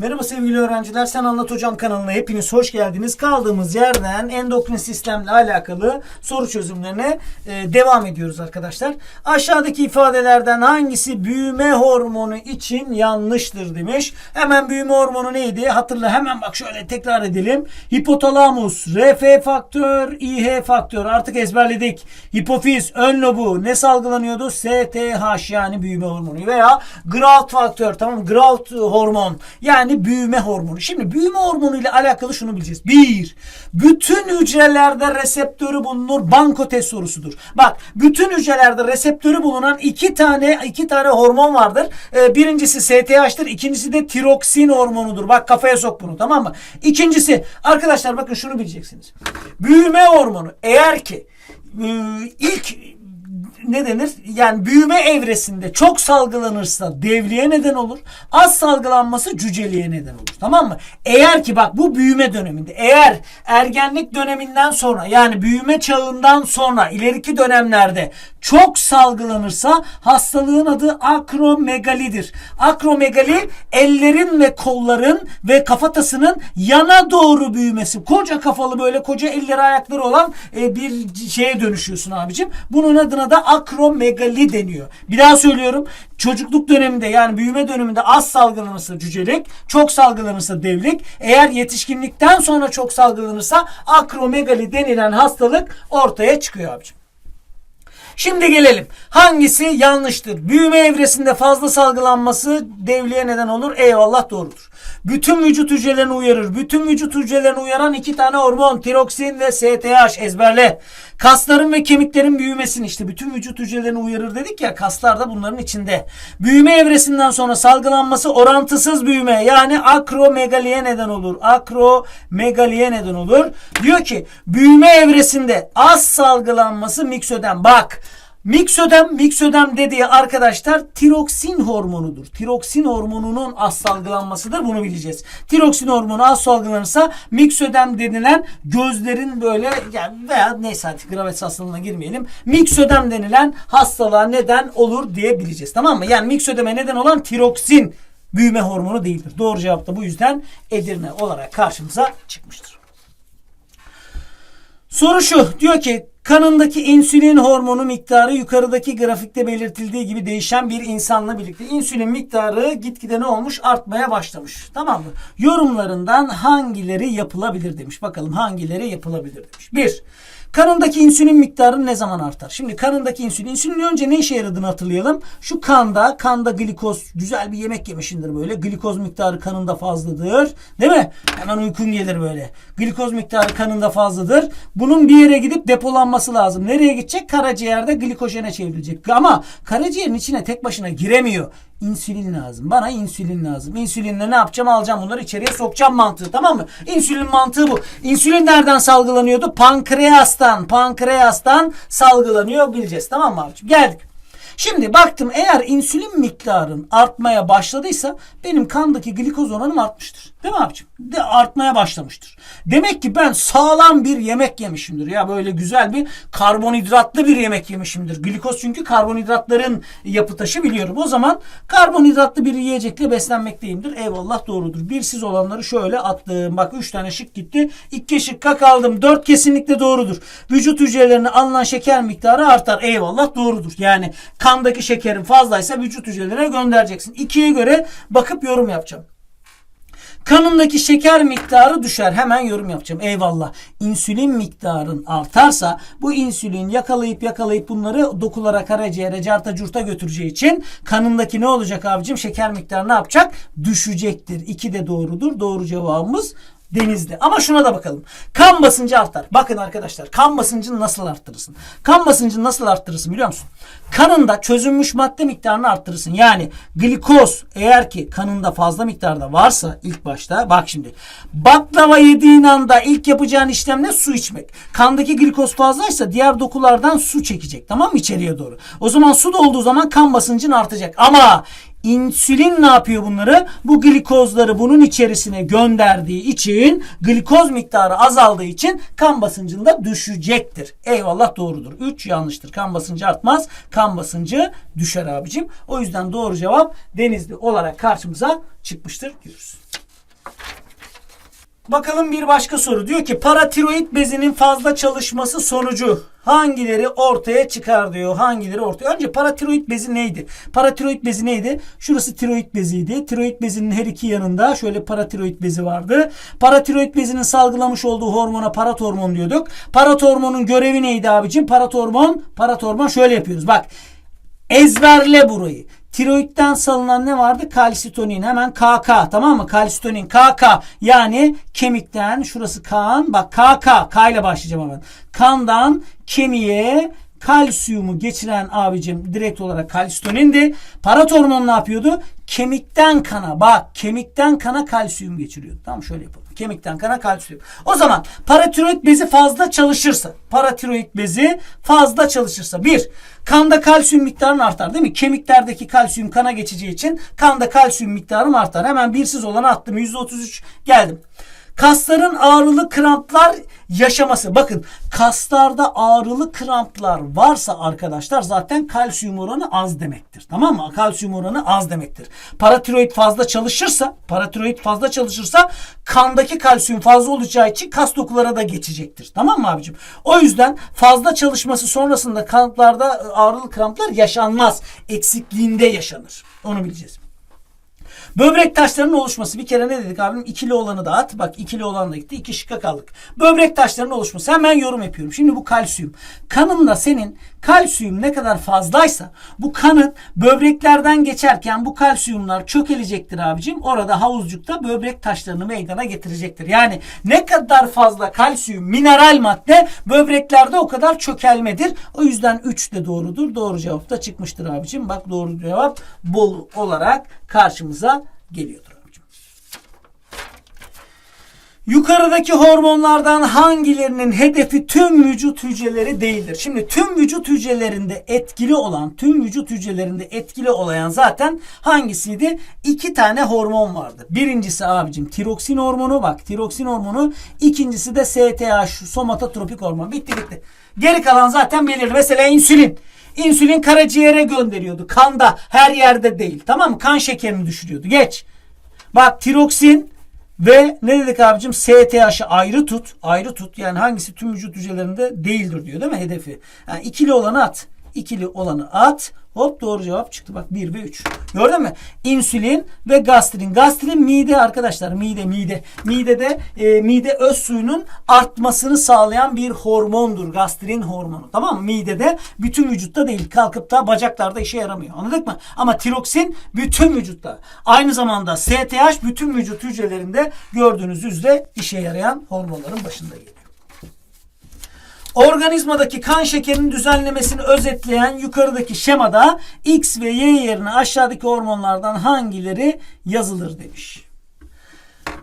Merhaba sevgili öğrenciler. Sen Anlat Hocam kanalına hepiniz hoş geldiniz. Kaldığımız yerden endokrin sistemle alakalı soru çözümlerine e, devam ediyoruz arkadaşlar. Aşağıdaki ifadelerden hangisi büyüme hormonu için yanlıştır demiş. Hemen büyüme hormonu neydi? Hatırla hemen bak şöyle tekrar edelim. Hipotalamus, RF faktör, IH faktör artık ezberledik. Hipofiz, ön lobu ne salgılanıyordu? STH yani büyüme hormonu veya growth faktör tamam mı? Growth hormon yani büyüme hormonu. Şimdi büyüme hormonu ile alakalı şunu bileceğiz. Bir, bütün hücrelerde reseptörü bulunur. Banko test sorusudur. Bak bütün hücrelerde reseptörü bulunan iki tane iki tane hormon vardır. Ee, birincisi STH'tır. ikincisi de tiroksin hormonudur. Bak kafaya sok bunu tamam mı? İkincisi arkadaşlar bakın şunu bileceksiniz. Büyüme hormonu eğer ki e, ilk ne denir? Yani büyüme evresinde çok salgılanırsa devliğe neden olur. Az salgılanması cüceliğe neden olur. Tamam mı? Eğer ki bak bu büyüme döneminde eğer ergenlik döneminden sonra yani büyüme çağından sonra ileriki dönemlerde çok salgılanırsa hastalığın adı akromegalidir. Akromegali ellerin ve kolların ve kafatasının yana doğru büyümesi. Koca kafalı böyle koca elleri ayakları olan e, bir şeye dönüşüyorsun abicim. Bunun adına da akromegali deniyor. Bir daha söylüyorum. Çocukluk döneminde yani büyüme döneminde az salgılanırsa cücelik, çok salgılanırsa devlik, eğer yetişkinlikten sonra çok salgılanırsa akromegali denilen hastalık ortaya çıkıyor abicim. Şimdi gelelim. Hangisi yanlıştır? Büyüme evresinde fazla salgılanması devliğe neden olur. Eyvallah doğrudur. Bütün vücut hücrelerini uyarır. Bütün vücut hücrelerini uyaran iki tane hormon tiroksin ve STH ezberle. Kasların ve kemiklerin büyümesini işte bütün vücut hücrelerini uyarır dedik ya kaslar da bunların içinde. Büyüme evresinden sonra salgılanması orantısız büyüme yani akromegaliye neden olur. Akromegaliye neden olur. Diyor ki büyüme evresinde az salgılanması miksödem. Bak Miksödem, miksödem dediği arkadaşlar tiroksin hormonudur. Tiroksin hormonunun az salgılanmasıdır. Bunu bileceğiz. Tiroksin hormonu az salgılanırsa miksödem denilen gözlerin böyle yani veya neyse artık gravet hastalığına girmeyelim. Miksödem denilen hastalığa neden olur diye bileceğiz. Tamam mı? Yani miksödeme neden olan tiroksin büyüme hormonu değildir. Doğru cevap da bu yüzden Edirne olarak karşımıza çıkmıştır. Soru şu. Diyor ki kanındaki insülin hormonu miktarı yukarıdaki grafikte belirtildiği gibi değişen bir insanla birlikte insülin miktarı gitgide ne olmuş? Artmaya başlamış. Tamam mı? Yorumlarından hangileri yapılabilir demiş. Bakalım hangileri yapılabilir demiş. Bir. Kanındaki insülin miktarı ne zaman artar? Şimdi kanındaki insülin, insülin önce ne işe yaradığını hatırlayalım. Şu kanda, kanda glikoz, güzel bir yemek yemişindir böyle. Glikoz miktarı kanında fazladır. Değil mi? Hemen uykun gelir böyle. Glikoz miktarı kanında fazladır. Bunun bir yere gidip depolanması lazım. Nereye gidecek? Karaciğerde glikojene çevrilecek. Ama karaciğerin içine tek başına giremiyor. İnsülin lazım. Bana insülin lazım. İnsülinle ne yapacağım? Alacağım bunları içeriye sokacağım mantığı. Tamam mı? İnsülin mantığı bu. İnsülin nereden salgılanıyordu? Pankreastan. Pankreastan salgılanıyor bileceğiz. Tamam mı abicim? Geldik. Şimdi baktım eğer insülin miktarın artmaya başladıysa benim kandaki glikoz oranım artmıştır. Değil mi abicim? De artmaya başlamıştır. Demek ki ben sağlam bir yemek yemişimdir. Ya böyle güzel bir karbonhidratlı bir yemek yemişimdir. Glikoz çünkü karbonhidratların yapı taşı biliyorum. O zaman karbonhidratlı bir yiyecekle beslenmekteyimdir. Eyvallah doğrudur. Birsiz olanları şöyle attım. Bak 3 tane şık gitti. 2 şıkka kaldım. 4 kesinlikle doğrudur. Vücut hücrelerine alınan şeker miktarı artar. Eyvallah doğrudur. Yani kandaki şekerin fazlaysa vücut hücrelerine göndereceksin. 2'ye göre bakıp yorum yapacağım. Kanındaki şeker miktarı düşer. Hemen yorum yapacağım. Eyvallah. İnsülin miktarın artarsa bu insülin yakalayıp yakalayıp bunları dokulara, karaciğere, carta curta götüreceği için kanındaki ne olacak abicim? Şeker miktarı ne yapacak? Düşecektir. İki de doğrudur. Doğru cevabımız denizde. Ama şuna da bakalım. Kan basıncı artar. Bakın arkadaşlar kan basıncını nasıl arttırırsın? Kan basıncını nasıl arttırırsın biliyor musun? Kanında çözünmüş madde miktarını arttırırsın. Yani glikoz eğer ki kanında fazla miktarda varsa ilk başta bak şimdi baklava yediğin anda ilk yapacağın işlem ne? Su içmek. Kandaki glikoz fazlaysa diğer dokulardan su çekecek. Tamam mı? içeriye doğru. O zaman su dolduğu zaman kan basıncın artacak. Ama İnsülin ne yapıyor bunları? Bu glikozları bunun içerisine gönderdiği için glikoz miktarı azaldığı için kan basıncında düşecektir. Eyvallah doğrudur. 3 yanlıştır. Kan basıncı artmaz. Kan basıncı düşer abicim. O yüzden doğru cevap denizli olarak karşımıza çıkmıştır diyoruz. Bakalım bir başka soru. Diyor ki paratiroid bezinin fazla çalışması sonucu hangileri ortaya çıkar diyor. Hangileri ortaya? Önce paratiroid bezi neydi? Paratiroid bezi neydi? Şurası tiroid beziydi. Tiroid bezinin her iki yanında şöyle paratiroid bezi vardı. Paratiroid bezinin salgılamış olduğu hormona paratormon diyorduk. Paratormonun görevi neydi abicim? Paratormon, paratormon şöyle yapıyoruz. Bak Ezberle burayı. Tiroidden salınan ne vardı? Kalsitonin. Hemen KK tamam mı? Kalsitonin KK yani kemikten şurası kan. Bak KK K ile başlayacağım hemen. Kandan kemiğe kalsiyumu geçiren abicim direkt olarak kalsitonindi. Paratormon ne yapıyordu? Kemikten kana bak kemikten kana kalsiyum geçiriyordu. Tamam şöyle yapalım. Kemikten kana kalsiyum. O zaman paratiroid bezi fazla çalışırsa paratiroid bezi fazla çalışırsa bir kanda kalsiyum miktarın artar değil mi? Kemiklerdeki kalsiyum kana geçeceği için kanda kalsiyum miktarım artar. Hemen birsiz olanı attım. %33 geldim. Kasların ağrılı kramplar yaşaması. Bakın kaslarda ağrılı kramplar varsa arkadaşlar zaten kalsiyum oranı az demektir. Tamam mı? Kalsiyum oranı az demektir. Paratiroid fazla çalışırsa, paratiroid fazla çalışırsa kandaki kalsiyum fazla olacağı için kas dokulara da geçecektir. Tamam mı abicim? O yüzden fazla çalışması sonrasında kamplarda ağrılı kramplar yaşanmaz. Eksikliğinde yaşanır. Onu bileceğiz. Böbrek taşlarının oluşması. Bir kere ne dedik abim? İkili olanı da at. Bak ikili olan da gitti. İki şıkka kaldık. Böbrek taşlarının oluşması. Hemen yorum yapıyorum. Şimdi bu kalsiyum. Kanında senin kalsiyum ne kadar fazlaysa bu kanın böbreklerden geçerken bu kalsiyumlar çökelecektir abicim. Orada havuzcukta böbrek taşlarını meydana getirecektir. Yani ne kadar fazla kalsiyum mineral madde böbreklerde o kadar çökelmedir. O yüzden 3 de doğrudur. Doğru cevap da çıkmıştır abicim. Bak doğru cevap bol olarak karşımıza geliyordur abicim. Yukarıdaki hormonlardan hangilerinin hedefi tüm vücut hücreleri değildir? Şimdi tüm vücut hücrelerinde etkili olan, tüm vücut hücrelerinde etkili olayan zaten hangisiydi? İki tane hormon vardı. Birincisi abicim tiroksin hormonu bak tiroksin hormonu. İkincisi de STH somatotropik hormon. Bitti bitti. Geri kalan zaten belirli. Mesela insülin. İnsülin karaciğere gönderiyordu. Kanda her yerde değil. Tamam mı? Kan şekerini düşürüyordu. Geç. Bak tiroksin ve ne dedik abicim? STH'ı ayrı tut. Ayrı tut. Yani hangisi tüm vücut hücrelerinde değildir diyor değil mi hedefi? Yani ikili olanı at. İkili olanı at. Hop doğru cevap çıktı. Bak 1 ve 3. Gördün mü? İnsülin ve gastrin. Gastrin mide arkadaşlar. Mide mide. Midede e, mide öz suyunun artmasını sağlayan bir hormondur. Gastrin hormonu. Tamam mı? Midede bütün vücutta değil. Kalkıp da bacaklarda işe yaramıyor. Anladık mı? Ama tiroksin bütün vücutta. Aynı zamanda STH bütün vücut hücrelerinde gördüğünüz üzere işe yarayan hormonların başında geliyor. Organizmadaki kan şekerinin düzenlemesini özetleyen yukarıdaki şemada X ve Y yerine aşağıdaki hormonlardan hangileri yazılır demiş.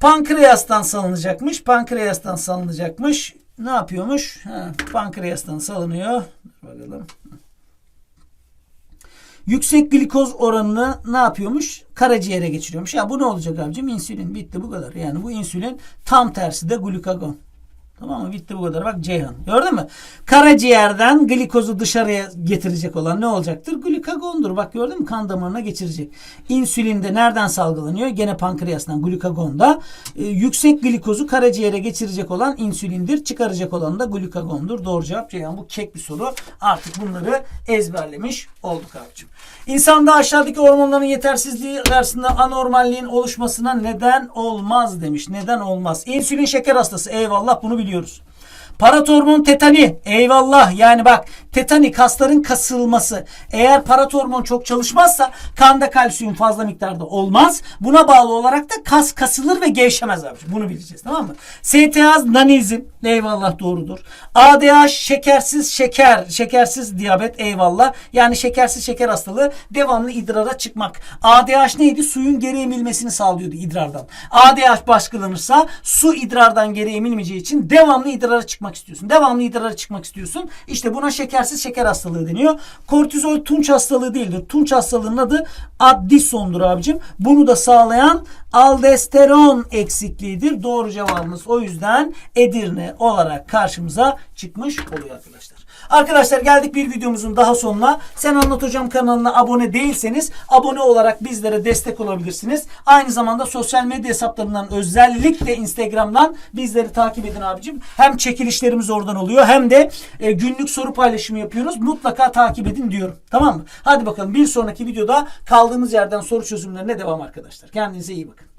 Pankreastan salınacakmış. Pankreastan salınacakmış. Ne yapıyormuş? Ha, pankreastan salınıyor. Bakalım. Yüksek glikoz oranını ne yapıyormuş? Karaciğere geçiriyormuş. Ya bu ne olacak abicim? İnsülin bitti bu kadar. Yani bu insülin tam tersi de glukagon. Tamam mı? Bitti bu kadar. Bak Ceyhan. Gördün mü? Karaciğerden glikozu dışarıya getirecek olan ne olacaktır? Glikagondur. Bak gördün mü? Kan damarına geçirecek. İnsülin de nereden salgılanıyor? Gene pankreastan glikagonda. Ee, yüksek glikozu karaciğere geçirecek olan insülindir. Çıkaracak olan da glikagondur. Doğru cevap Ceyhan. Bu kek bir soru. Artık bunları ezberlemiş olduk abicim. İnsanda aşağıdaki hormonların yetersizliği karşısında anormalliğin oluşmasına neden olmaz demiş. Neden olmaz? İnsülin şeker hastası. Eyvallah bunu biliyoruz. Paratormon tetani eyvallah yani bak tetani kasların kasılması. Eğer paratormon çok çalışmazsa kanda kalsiyum fazla miktarda olmaz. Buna bağlı olarak da kas kasılır ve gevşemez abi. Bunu bileceğiz tamam mı? STH nanizm eyvallah doğrudur. ADH şekersiz şeker şekersiz diyabet eyvallah. Yani şekersiz şeker hastalığı devamlı idrara çıkmak. ADH neydi? Suyun geri emilmesini sağlıyordu idrardan. ADH baskılanırsa su idrardan geri emilmeyeceği için devamlı idrara çıkmak istiyorsun. Devamlı idrara çıkmak istiyorsun. İşte buna şeker şekersiz şeker hastalığı deniyor. Kortizol tunç hastalığı değildir. Tunç hastalığının adı Addison'dur abicim. Bunu da sağlayan aldosteron eksikliğidir. Doğru cevabımız o yüzden Edirne olarak karşımıza çıkmış oluyor arkadaşlar. Arkadaşlar geldik bir videomuzun daha sonuna. Sen Anlat Hocam kanalına abone değilseniz abone olarak bizlere destek olabilirsiniz. Aynı zamanda sosyal medya hesaplarından özellikle Instagram'dan bizleri takip edin abicim. Hem çekilişlerimiz oradan oluyor hem de e, günlük soru paylaşımı yapıyoruz. Mutlaka takip edin diyorum. Tamam mı? Hadi bakalım bir sonraki videoda kaldığımız yerden soru çözümlerine devam arkadaşlar. Kendinize iyi bakın.